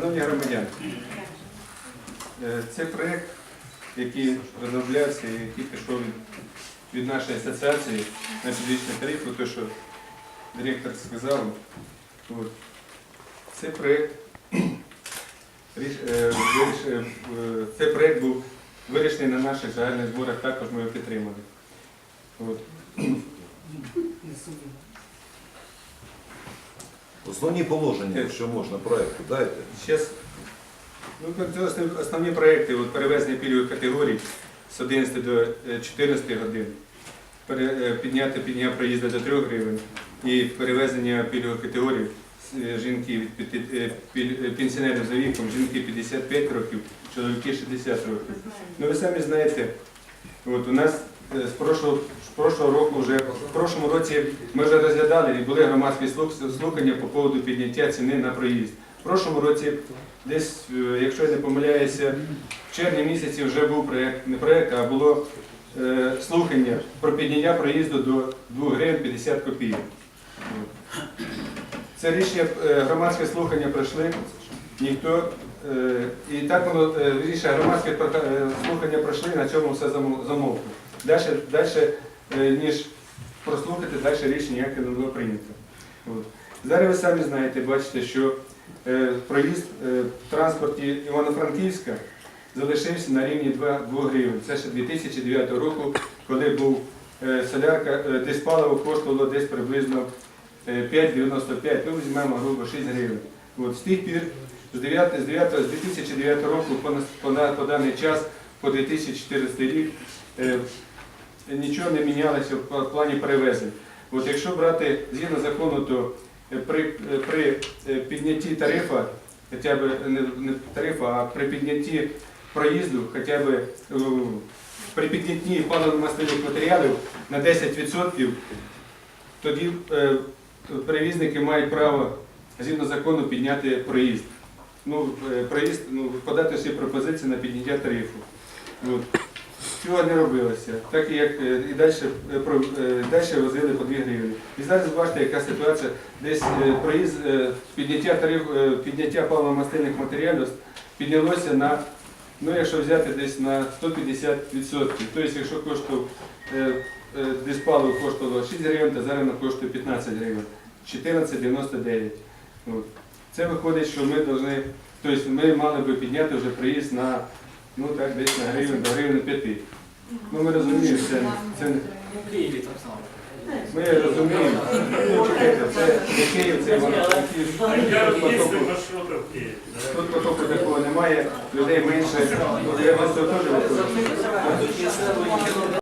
Шановні громадяни, е, це проєкт, який розроблявся і який пішов від, нашої асоціації на підвищення тарифу, те, що директор сказав. Це проєкт, е, е, е, це проєкт був вирішений на наших загальних зборах, також ми його підтримали. Основні положення, якщо можна, проекту дайте. Сейчас, ну, основні, проекти, от, перевезення пільгових категорій з 11 до е, 14 годин, пере, е, підняти підняття проїзду до 3 гривень і перевезення пільгових категорій е, жінки від е, е, пенсіонерів за віком, жінки 55 років, чоловіки 60 років. Ну ви самі знаєте, от у нас е, з прошлого, з прошлого року вже в прошлому році ми вже розглядали і були громадські слухання по поводу підняття ціни на проїзд. В прошлому році, десь, е, якщо я не помиляюся, в червні місяці вже був проєкт, не проєкт, а було е, слухання про підняття проїзду до 2 гривень 50 копійок. Це рішення е, громадське слухання пройшли, ніхто. е, І так воно е, рішення громадське е, слухання пройшли, на цьому все замо- замовкло. Далі, далі е, ніж прослухати, далі рішення ніяке не було прийнято. От. Зараз ви самі знаєте, бачите, що е, проїзд е, в транспорті Івано-Франківська залишився на рівні 2, 2 гривень. Це ще 2009 року, коли був е, солярка, е, десь паливо коштувало десь приблизно е, 5,95, ну візьмемо грубо 6 гривень. От, з тих пір, з, 9, з, 9, з 2009 року по, по, по даний час, по 2014 рік, е, нічого не мінялося в плані перевезень. От якщо брати згідно закону, то е, при, е, при піднятті тарифа, хоча б не, тарифа, а при піднятті проїзду, хоча б при піднятті паливно-мастильних матеріалів на 10%, тоді перевізники мають право згідно закону підняти проїзд. Ну, проїзд, ну, подати всі пропозиції на підняття тарифу. От. Цього не робилося. Так як е, і далі, е, е, далі возили по 2 гривні. І зараз бачите, яка ситуація. Десь проїзд, підняття тариф, підняття паливно-мастильних матеріалів піднялося на, ну якщо взяти десь на 150%. Тобто, якщо коштував десь паливо коштувало 6 гривень, то зараз коштує 15 гривень. 14,99. От. Це виходить, що ми повинні, тобто ми мали би підняти вже приїзд на ну так, десь на гривень до гривень п'яти. Ну ми розуміємо, це, це не- У Києві так само. ми розуміємо. Ну, чекайте, це не Київ, це Івано-Франківськ. Я Тут їздив потоку- маршрутом в Києві. Тут потоку такого немає, людей менше. Я вас теж виходить.